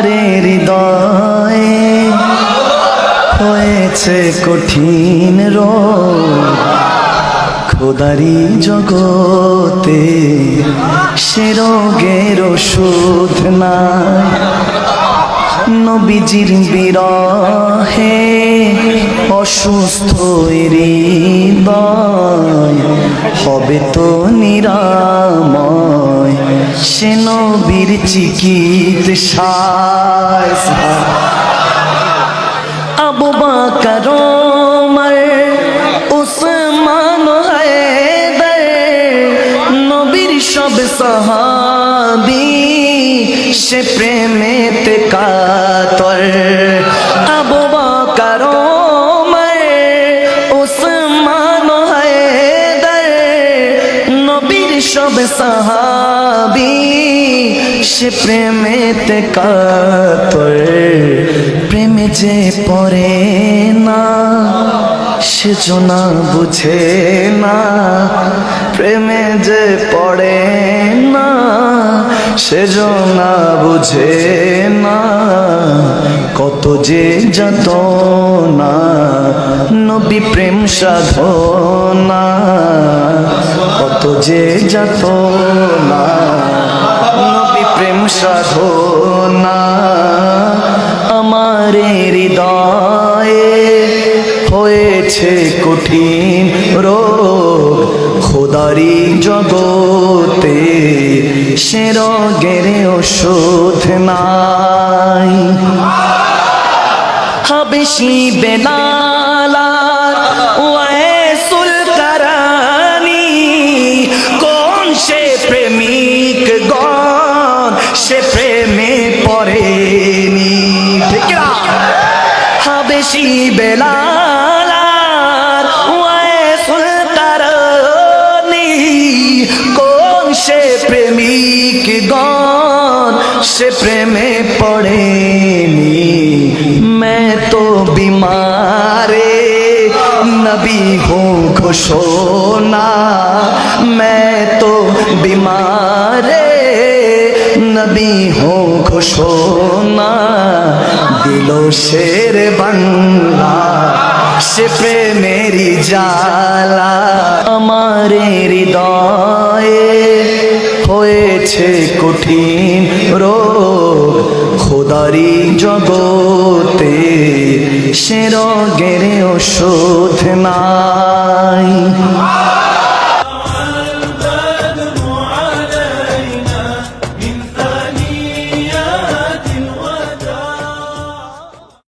আমারে হৃদয়ে হয়েছে কঠিন রোগ। খোদারি জগতে সে রোগের ওষুধ নাই। নবীজির বিরহে অসুস্থ হৃদয়, হবে তো নিরাময়। সে নবীর চিকিৎসায় আবু বাকর ওমর উসমান হায়দার নবীর সব সাহাবী সে প্রেমেতে কাতর। সব সাহাবী সে প্রেমেতে কাতর। প্রেমে যে পড়ে না সে না বুঝে না। প্রেমে যে পড়ে না সে না বুঝে না। কত যে যত না নবী প্রেম সাধনা। যে যত না, নবী প্রেম সাধনা আমার হৃদয়ে হয়েছে কঠিন রোগ। খোদারি জগতে সে রোগের ওষুধ নাই। হাবেশি বেলালার হাবেশি বেলালার ওয়েসুল কারানি কোন সে প্রেমিক গণ সে প্রেমে পড়েনি मैं तो बीमारे नबी हूँ घोषोना मैं तो बीमारे नबी हूँ घोषोना ছিল শের বাংলা, সে প্রেমেরি জালা আমার হৃদয়ে হয়েছে কঠিন রোগ। খোদারি জগতে সে রোগের ওষুধ নাই।